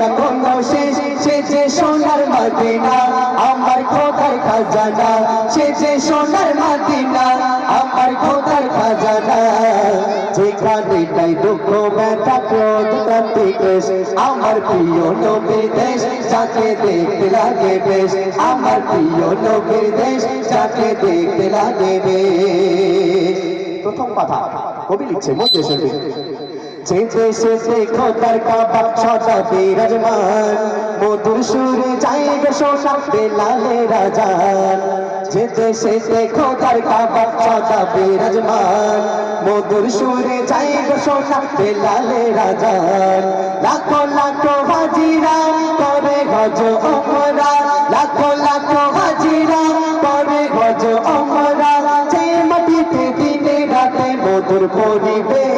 না কোনো শেষ সে যে সোনার মদিনা, আমার খোদার খাজানা। সে যে সোনার মদিনা, আমার খোদার খাজানা। যেখানে নাই দুঃখ, ব্যথা, ক্রোধ ক্রান্তি আমার প্রিয় নবীর দেশ, যাকে দেখতে লাগে বেশ, আমার প্রিয় নবীর দেশ, যাকে দেখতে লাগে বেশ। প্রথম কথা, কবি লিখছে মধ্যে শুনবে যে দেশে কাবা সদা বিরাজমান। মধুর সুরে যায় গো সোনা বেলালে রাজা যে দেশে দেখো কাবা সদা বিরাজমান। মধুর সুরে যায় গো সোনা বেলালে রাজা লাখো লাখো হাজিরা করে গজ অমরা। লাখো লাখো হাজিরা করে গজ অমরা। যে মাটিতে দিনে রাতে মধুর পরিবেশ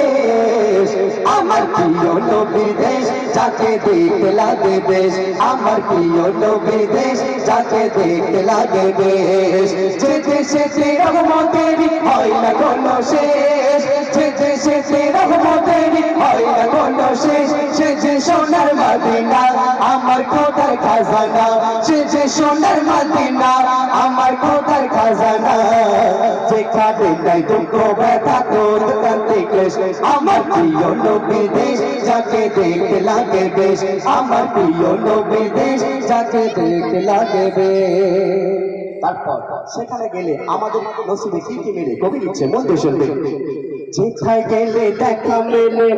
আমার প্রিয় নবীর দেশ, যাকে দেখতে লাগে বেশ। আমার প্রিয় নবীর দেশ, যাকে দেখতে লাগে বেশ। যে দেশে যে রহমতের হয় না কোনো শেষ। যে দেশে যে রহমতের হয় না কোনো শেষ। সে যে সোনার মদিনা, আমার খোদার খাজানা। সে যে সোনার মদিনা যেখানে নাই দুঃখ ব্যথা তোর কান্তি ক্লেশ। আমার প্রিয় নবী দেশ, যাকে দেখতে লাগে বেশ। আমার প্রিয় নবী দেশ, যাকে দেখতে লাগে বেশ। তারপর সেখানে গেলে আমাদের নসিবে কি কি মেলে? কবি লিখছে মন শুনবে যেখানে গেলে দেখা মেলে